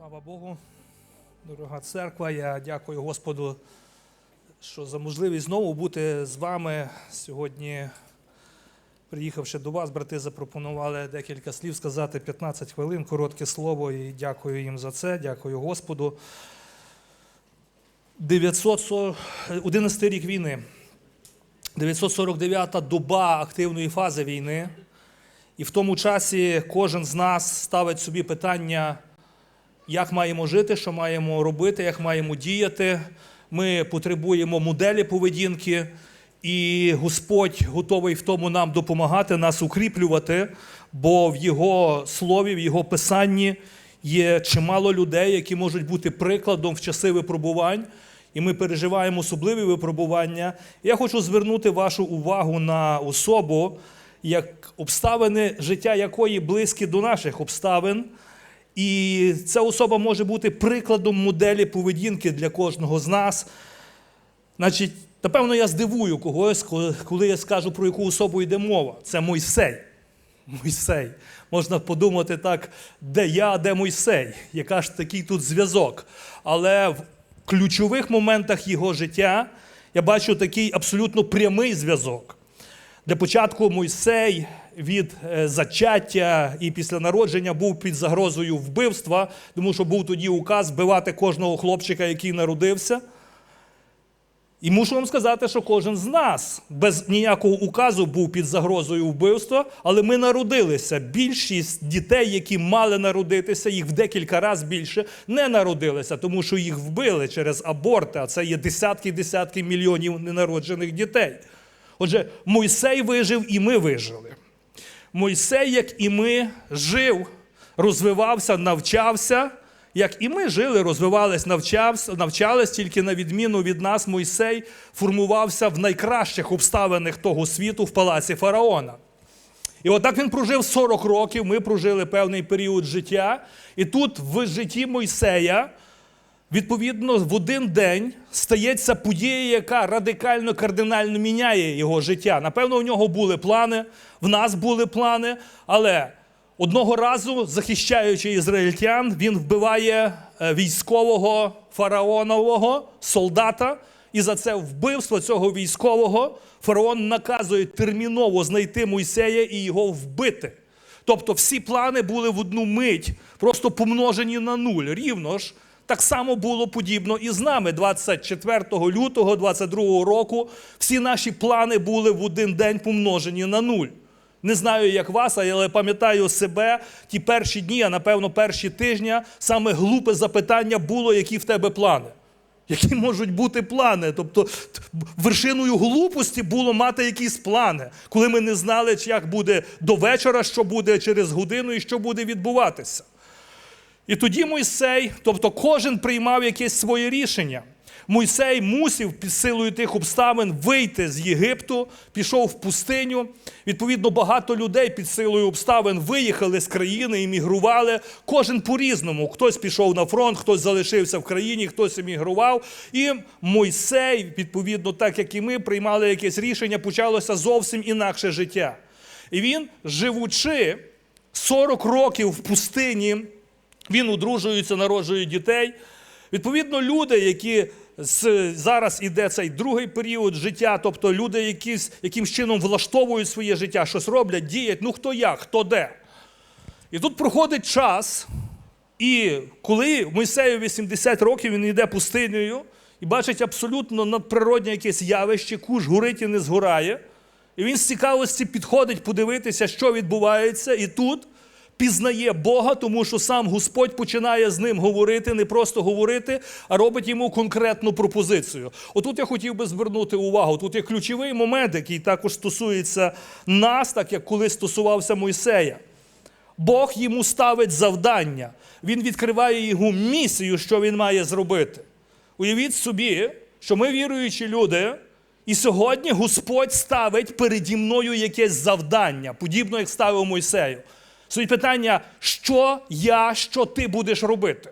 Слава Богу, дорога церква. Я дякую Господу, що за можливість знову бути з вами сьогодні. Приїхавши до вас, брати, запропонували декілька слів сказати 15 хвилин, коротке слово, і дякую їм за це. Дякую Господу. 940... 11 рік війни, 949-та доба активної фази війни. І в тому часі кожен з нас ставить собі питання, як маємо жити, що маємо робити, як маємо діяти. Ми потребуємо моделі поведінки, і Господь готовий в тому нам допомагати, нас укріплювати, бо в Його слові, в Його писанні є чимало людей, які можуть бути прикладом в часи випробувань. І ми переживаємо особливі випробування. Я хочу звернути вашу увагу на особу, як обставини життя якої близькі до наших обставин. І ця особа може бути прикладом моделі поведінки для кожного з нас. Значить, напевно, я здивую когось, коли- я скажу, про яку особу йде мова. Це Мойсей. Мойсей. Можна подумати так, де я, де Мойсей, яка ж такий тут зв'язок. Але в ключових моментах його життя я бачу такий абсолютно прямий зв'язок. Для початку Мойсей від е, зачаття і після народження був під загрозою вбивства, тому що був тоді указ вбивати кожного хлопчика, який народився. І мушу вам сказати, що кожен з нас без ніякого указу був під загрозою вбивства, але ми народилися. Більшість дітей, які мали народитися, їх в декілька разів більше не народилися, тому що їх вбили через аборти, а це є десятки десятки мільйонів ненароджених дітей. Отже, Мойсей вижив і ми вижили. Мойсей, як і ми, жив, розвивався, навчався, як і ми жили, розвивались, навчався, навчались, тільки на відміну від нас, Мойсей формувався в найкращих обставинах того світу в палаці фараона. І отак він прожив 40 років, ми прожили певний період життя. І тут в житті Мойсея, відповідно, в один день стається подія, яка радикально, кардинально міняє його життя. Напевно, у нього були плани, в нас були плани, але одного разу, захищаючи ізраїльтян, він вбиває е, військового фараонового солдата. І за це вбивство цього військового фараон наказує терміново знайти Мойсея і його вбити. Тобто всі плани були в одну мить, просто помножені на нуль. Рівно ж, так само було подібно і з нами. 24 лютого 22 року всі наші плани були в один день помножені на нуль. Не знаю, як вас, але пам'ятаю себе ті перші дні, а напевно перші тижні, саме глупе запитання було, які в тебе плани. Які можуть бути плани? Тобто вершиною глупості було мати якісь плани, коли ми не знали, як буде до вечора, що буде через годину і що буде відбуватися. І тоді Мойсей, тобто кожен приймав якесь своє рішення. Мойсей мусив під силою тих обставин вийти з Єгипту, пішов в пустиню. Відповідно, багато людей під силою обставин виїхали з країни, іммігрували. Кожен по-різному. Хтось пішов на фронт, хтось залишився в країні, хтось емігрував. І Мойсей, відповідно, так як і ми, приймали якесь рішення, почалося зовсім інакше життя. І він, живучи 40 років в пустині, він одружується, народжує дітей. Відповідно, люди, які зараз іде цей другий період життя, тобто люди, якісь, якимсь чином влаштовують своє життя, щось роблять, діють, ну хто як, хто де. І тут проходить час, і коли Мойсею 80 років він йде пустинею і бачить абсолютно надприродне якесь явище, куш горить і не згорає. І він з цікавості підходить подивитися, що відбувається, і тут пізнає Бога, тому що сам Господь починає з ним говорити, не просто говорити, а робить йому конкретну пропозицію. Отут я хотів би звернути увагу. Тут є ключовий момент, який також стосується нас, так як коли стосувався Мойсея. Бог йому ставить завдання. Він відкриває його місію, що він має зробити. Уявіть собі, що ми віруючі люди, і сьогодні Господь ставить переді мною якесь завдання, подібно як ставив Мойсею. Стоїть питання, що я, що ти будеш робити?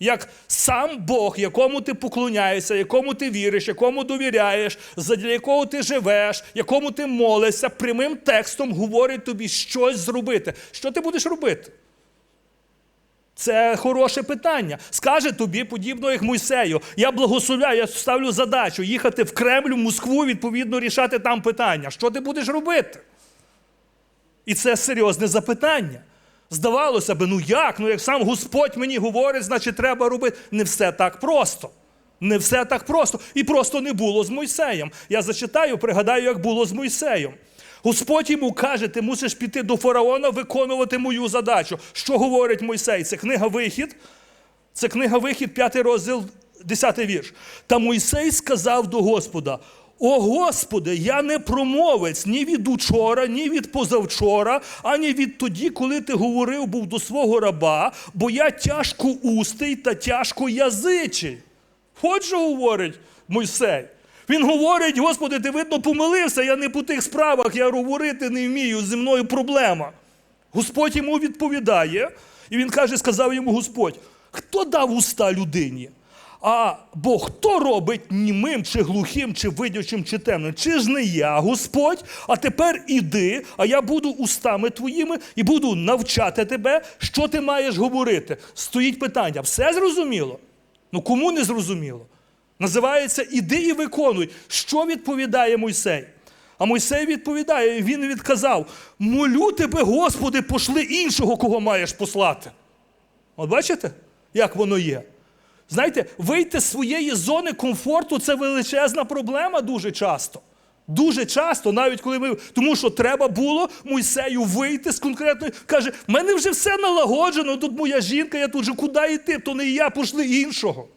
Як сам Бог, якому ти поклоняєшся, якому ти віриш, якому довіряєш, задля якого ти живеш, якому ти молишся, прямим текстом говорить тобі щось зробити. Що ти будеш робити? Це хороше питання. Скаже тобі, подібно як Мойсею. Я благословляю, я ставлю задачу їхати в Кремль, в Москву, відповідно, рішати там питання. Що ти будеш робити? І це серйозне запитання. Здавалося б, ну як? Ну як сам Господь мені говорить, значить треба робити. Не все так просто. Не все так просто. І просто не було з Мойсеєм. Я зачитаю, пригадаю, як було з Мойсеєм. Господь йому каже, ти мусиш піти до фараона виконувати мою задачу. Що говорить Мойсей? Це книга Вихід. Це книга Вихід, п'ятий розділ, десятий вірш. Та Мойсей сказав до Господа: О Господи, я не промовець ні від учора, ні від позавчора, ані від тоді, коли ти говорив був до свого раба, бо я тяжко устий та тяжко язичий. От що говорить Мойсей. Він говорить, Господи, ти видно помилився, я не по тих справах, я говорити не вмію, зі мною проблема. Господь йому відповідає, і він каже, сказав йому Господь, хто дав уста людині? А бо хто робить німим, чи глухим, чи видячим, чи темним? Чи ж не я, Господь? А тепер іди, а я буду устами твоїми і буду навчати тебе, що ти маєш говорити. Стоїть питання: все зрозуміло? Ну кому не зрозуміло? Називається Іди і виконуй. Що відповідає Мойсей? А Мойсей відповідає, він відказав: молю тебе, Господи, пошли іншого, кого маєш послати. От бачите, як воно є? Знаєте, вийти з своєї зони комфорту це величезна проблема дуже часто. Дуже часто, навіть коли ми. Тому що треба було Мойсею вийти з конкретної. Каже, в мене вже все налагоджено, тут моя жінка, я тут же куди йти, то не я, пошли іншого.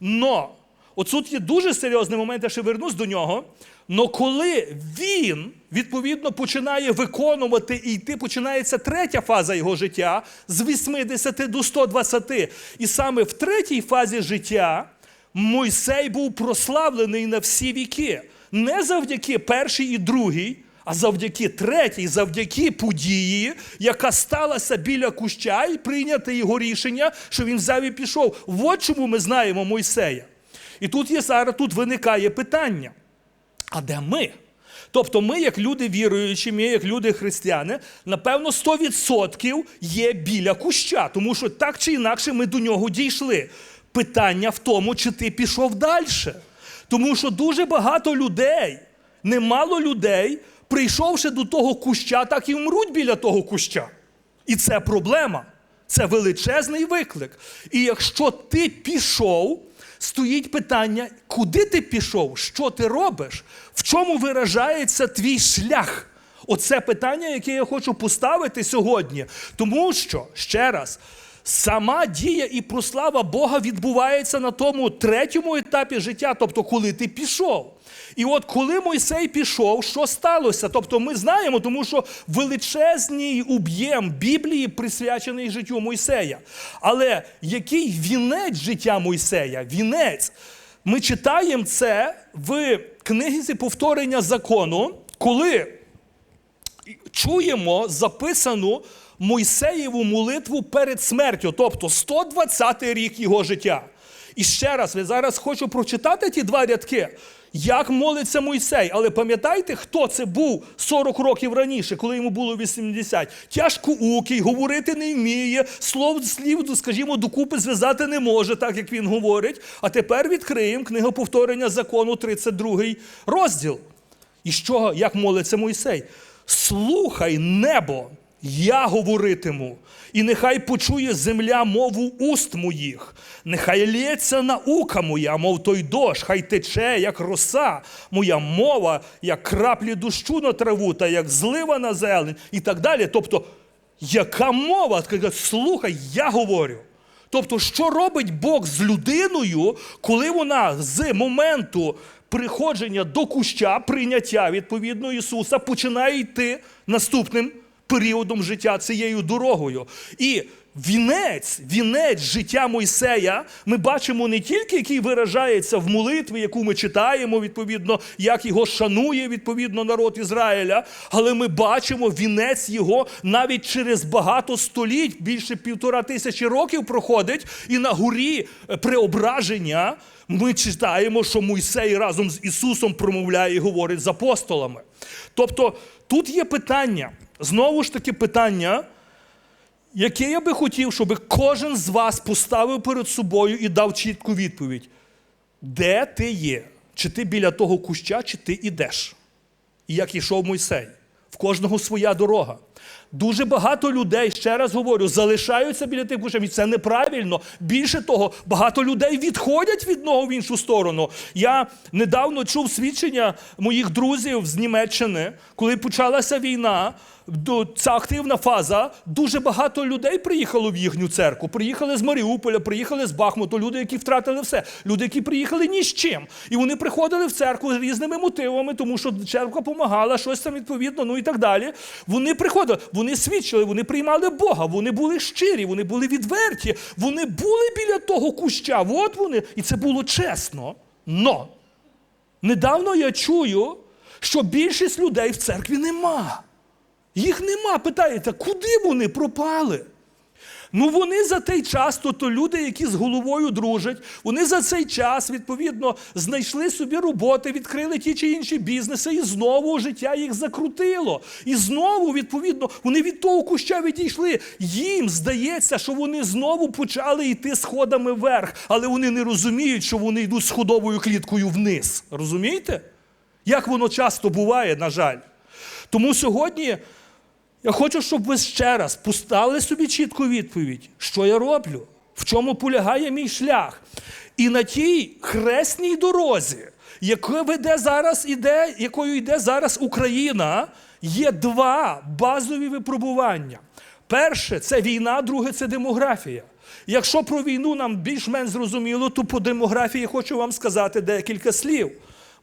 Но, отут є дуже серйозний момент, я ще вернусь до нього. Но коли він, відповідно, починає виконувати і йти, починається третя фаза його життя з 80 до 120. І саме в третій фазі життя Мойсей був прославлений на всі віки. Не завдяки першій і другій, а завдяки третій, завдяки події, яка сталася біля куща, і прийняти його рішення, що він взяв і пішов. От чому ми знаємо Мойсея. І тут є зараз тут виникає питання. А де ми? Тобто ми, як люди віруючі, ми, як люди християни, напевно, 100% є біля куща, тому що так чи інакше ми до нього дійшли. Питання в тому, чи ти пішов далі. Тому що дуже багато людей, немало людей, прийшовши до того куща, так і вмруть біля того куща. І це проблема. Це величезний виклик. І якщо ти пішов, стоїть питання, куди ти пішов, що ти робиш, в чому виражається твій шлях. Оце питання, яке я хочу поставити сьогодні. Тому що, ще раз, сама дія і прослава Бога відбувається на тому третьому етапі життя, тобто коли ти пішов. І от коли Мойсей пішов, що сталося? Тобто ми знаємо, тому що величезний об'єм Біблії присвячений життю Мойсея. Але який вінець життя Мойсея? Вінець. Ми читаємо це в книзі повторення закону, коли чуємо записану Мойсеєву молитву перед смертю, тобто 120-й рік його життя. І ще раз, я зараз хочу прочитати ті два рядки, як молиться Мойсей. Але пам'ятаєте, хто це був 40 років раніше, коли йому було 80? Тяжкоукий, говорити не вміє, слов, слів, скажімо, докупи зв'язати не може, так як він говорить. А тепер відкриємо книгу повторення закону, 32 розділ. І що, як молиться Мойсей? Слухай небо, я говоритиму, і нехай почує земля мову уст моїх, нехай лється наука моя, мов той дощ, хай тече, як роса, моя мова, як краплі дощу на траву, та як злива на зелень, і так далі. Тобто, яка мова? Слухай, я говорю. Тобто, що робить Бог з людиною, коли вона з моменту приходження до куща, прийняття відповідно Ісуса, починає йти наступним періодом життя цією дорогою. І вінець, вінець життя Мойсея ми бачимо не тільки, який виражається в молитві, яку ми читаємо, відповідно, як його шанує відповідно народ Ізраїля, але ми бачимо вінець його навіть через багато століть, більше півтора тисячі років проходить, і на горі преображення ми читаємо, що Мойсей разом з Ісусом промовляє і говорить з апостолами. Тобто тут є питання, знову ж таки питання, яке я би хотів, щоб кожен з вас поставив перед собою і дав чітку відповідь. Де ти є? Чи ти біля того куща, чи ти ідеш? І як ішов Мойсей. В кожного своя дорога. Дуже багато людей, ще раз говорю, залишаються біля тих кущів, і це неправильно. Більше того, багато людей відходять від нього в іншу сторону. Я недавно чув свідчення моїх друзів з Німеччини, коли почалася війна. Ця активна фаза, дуже багато людей приїхало в їхню церкву. Приїхали з Маріуполя, приїхали з Бахмуту, люди, які втратили все, люди, які приїхали ні з чим. І вони приходили в церкву з різними мотивами, тому що церква допомагала, щось там відповідно, ну і так далі. Вони приходили, вони свідчили, вони приймали Бога, вони були щирі, вони були відверті, вони були біля того куща. От вони, і це було чесно. Но недавно я чую, що більшість людей в церкві нема. Їх нема. Питаєте, куди вони пропали? Ну, вони за той час, то, то люди, які з головою дружать, вони за цей час, відповідно, знайшли собі роботи, відкрили ті чи інші бізнеси, і знову життя їх закрутило. І знову, відповідно, вони від того куща відійшли. Їм здається, що вони знову почали йти сходами вверх, але вони не розуміють, що вони йдуть сходовою кліткою вниз. Розумієте? Як воно часто буває, на жаль. Тому сьогодні я хочу, щоб ви ще раз поставили собі чітку відповідь, що я роблю, в чому полягає мій шлях. І на тій хресній дорозі, яка веде зараз іде, якою йде зараз Україна, є два базові випробування. Перше це війна, друге це демографія. Якщо про війну нам більш-менш зрозуміло, то по демографії хочу вам сказати декілька слів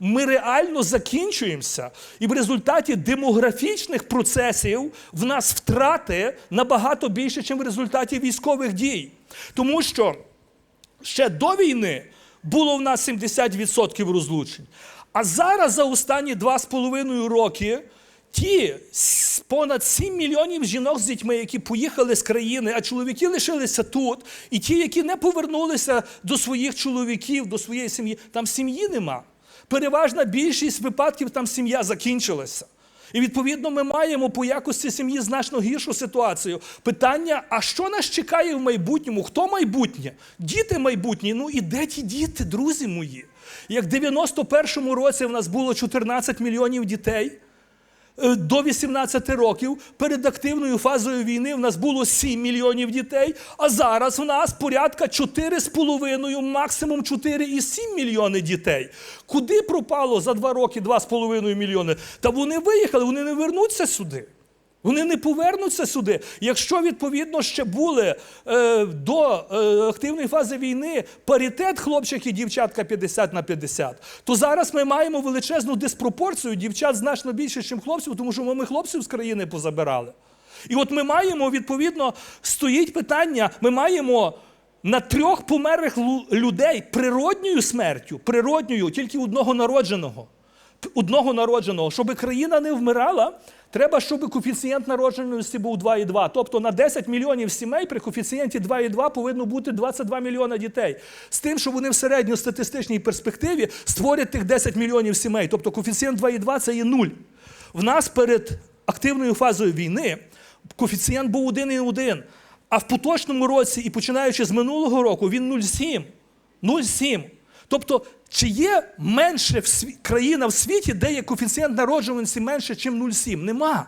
ми реально закінчуємося, і в результаті демографічних процесів в нас втрати набагато більше, ніж в результаті військових дій. Тому що ще до війни було в нас 70% розлучень. А зараз за останні 2,5 роки ті понад 7 мільйонів жінок з дітьми, які поїхали з країни, а чоловіки лишилися тут, і ті, які не повернулися до своїх чоловіків, до своєї сім'ї, там сім'ї нема. Переважна більшість випадків там сім'я закінчилася. І відповідно ми маємо по якості сім'ї значно гіршу ситуацію. Питання: а що нас чекає в майбутньому? Хто майбутнє? Діти майбутні. Ну і де ті діти, друзі мої? Як в 91-му році в нас було 14 мільйонів дітей. Е, До 18 років перед активною фазою війни в нас було 7 мільйонів дітей, а зараз в нас порядка 4,5, максимум 4,7 мільйони дітей. Куди пропало за 2 роки 2,5 мільйони? Та вони виїхали, вони не вернуться сюди. Вони не повернуться сюди. Якщо відповідно ще були е, до е, активної фази війни паритет хлопчик і дівчатка 50 на 50, то зараз ми маємо величезну диспропорцію дівчат значно більше, ніж хлопців, тому що ми хлопців з країни позабирали. І от ми маємо, відповідно, стоїть питання: ми маємо на трьох померлих людей природньою смертю, природньою, тільки одного народженого одного народженого. Щоб країна не вмирала, треба, щоб коефіцієнт народженості був 2,2. Тобто на 10 мільйонів сімей при коефіцієнті 2,2 повинно бути 22 мільйона дітей. З тим, що вони в середньостатистичній перспективі створять тих 10 мільйонів сімей. Тобто коефіцієнт 2,2 це є 0. В нас перед активною фазою війни коефіцієнт був 1,1. А в поточному році, і починаючи з минулого року, він 0,7. 0,7. Тобто, чи є менше в сві... країна в світі, де є коефіцієнт народжуваності менше, ніж 0,7? Нема.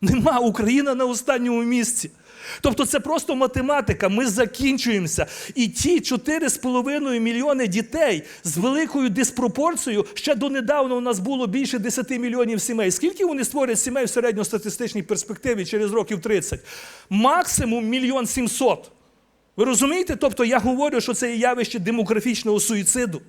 Нема. Україна на останньому місці. Тобто це просто математика. Ми закінчуємося. І ті 4,5 мільйони дітей з великою диспропорцією, ще донедавна у нас було більше 10 мільйонів сімей. Скільки вони створять сімей в середньостатистичній перспективі через років 30? Максимум мільйон сімсот. Ви розумієте? Тобто я говорю, що це є явище демографічного суїциду.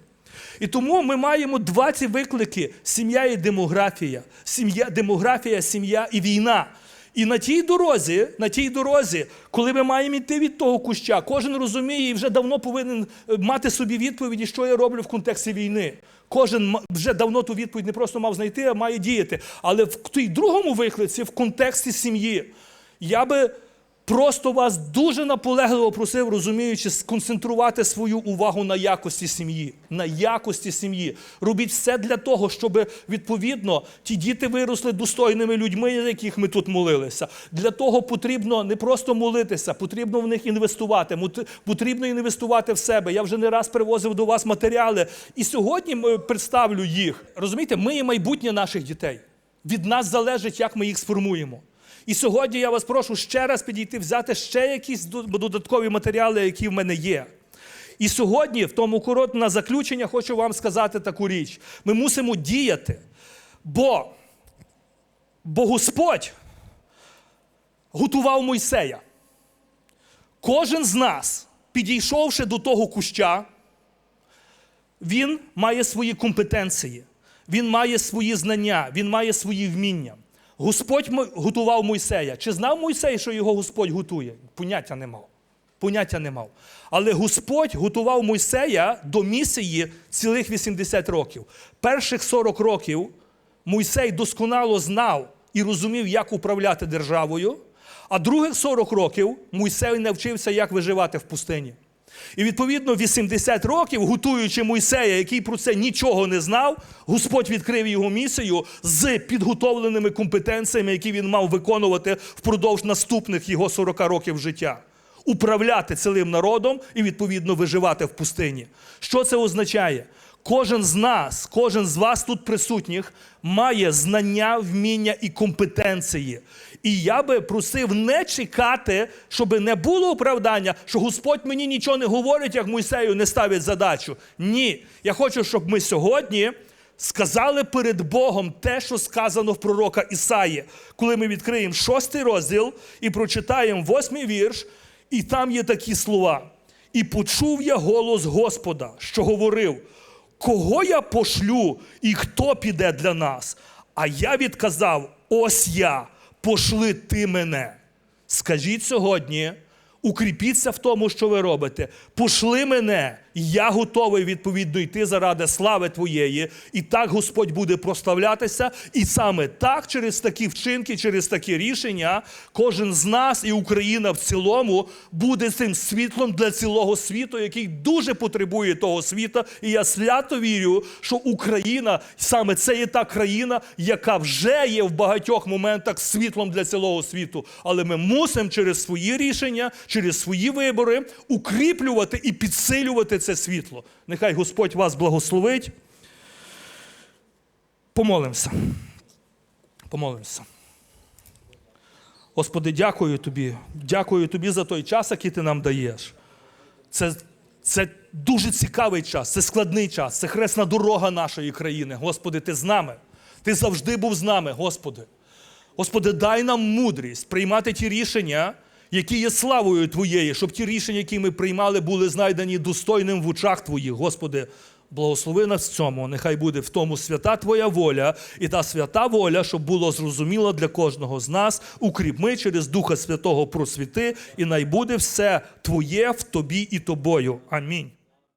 І тому ми маємо два ці виклики: сім'я і демографія. Сім'я, демографія, сім'я і війна. І на тій дорозі, на тій дорозі, коли ми маємо йти від того куща, кожен розуміє і вже давно повинен е, мати собі відповіді, що я роблю в контексті війни. Кожен вже давно ту відповідь не просто мав знайти, а має діяти. Але в тій другому виклиці, в контексті сім'ї, я би Просто вас дуже наполегливо просив, розуміючи, сконцентрувати свою увагу на якості сім'ї. На якості сім'ї. Робіть все для того, щоб відповідно ті діти виросли достойними людьми, за яких ми тут молилися. Для того потрібно не просто молитися, потрібно в них інвестувати. Потрібно інвестувати в себе. Я вже не раз привозив до вас матеріали. І сьогодні ми представлю їх. Розумієте, ми є майбутнє наших дітей. Від нас залежить, як ми їх сформуємо. І сьогодні я вас прошу ще раз підійти, взяти ще якісь додаткові матеріали, які в мене є. І сьогодні, в тому коротку на заключення, хочу вам сказати таку річ: ми мусимо діяти, бо, бо Господь готував Мойсея. Кожен з нас, підійшовши до того куща, він має свої компетенції, він має свої знання, він має свої вміння. Господь готував Мойсея. Чи знав Мойсей, що його Господь готує? Поняття не мав. Поняття не мав. Але Господь готував Мойсея до місії цілих 80 років. Перших 40 років Мойсей досконало знав і розумів, як управляти державою, а других 40 років Мойсей навчився, як виживати в пустині. І відповідно 80 років, готуючи Мойсея, який про це нічого не знав, Господь відкрив його місію з підготовленими компетенціями, які він мав виконувати впродовж наступних його 40 років життя. Управляти цілим народом і відповідно виживати в пустині. Що це означає? Кожен з нас, кожен з вас тут присутніх має знання, вміння і компетенції. І я би просив не чекати, щоб не було оправдання, що Господь мені нічого не говорить, як Мойсею не ставить задачу. Ні. Я хочу, щоб ми сьогодні сказали перед Богом те, що сказано в пророка Ісаї, коли ми відкриємо шостий розділ і прочитаємо восьмий вірш, і там є такі слова. І почув я голос Господа, що говорив: Кого я пошлю і хто піде для нас? А я відказав: Ось я, пошли ти мене. Скажіть сьогодні, укріпіться в тому, що ви робите. Пошли мене, я готовий відповідно йти заради слави Твоєї. І так Господь буде прославлятися. І саме так, через такі вчинки, через такі рішення, кожен з нас і Україна в цілому буде цим світлом для цілого світу, який дуже потребує того світа. І я свято вірю, що Україна саме це є та країна, яка вже є в багатьох моментах світлом для цілого світу. Але ми мусимо через свої рішення, через свої вибори укріплювати і підсилювати це світло. Нехай Господь вас благословить. Помолимося. Помолимося. Господи, дякую тобі. Дякую тобі за той час, який ти нам даєш. Це, це дуже цікавий час, це складний час, це хресна дорога нашої країни. Господи, ти з нами. Ти завжди був з нами, Господи. Господи, дай нам мудрість приймати ті рішення, які є славою Твоєю, щоб ті рішення, які ми приймали, були знайдені достойним в очах Твоїх. Господи, благослови нас в цьому. Нехай буде в тому свята Твоя воля, і та свята воля, щоб було зрозуміло для кожного з нас. укріпми через Духа Святого просвіти, і най буде все Твоє в Тобі і Тобою. Амінь.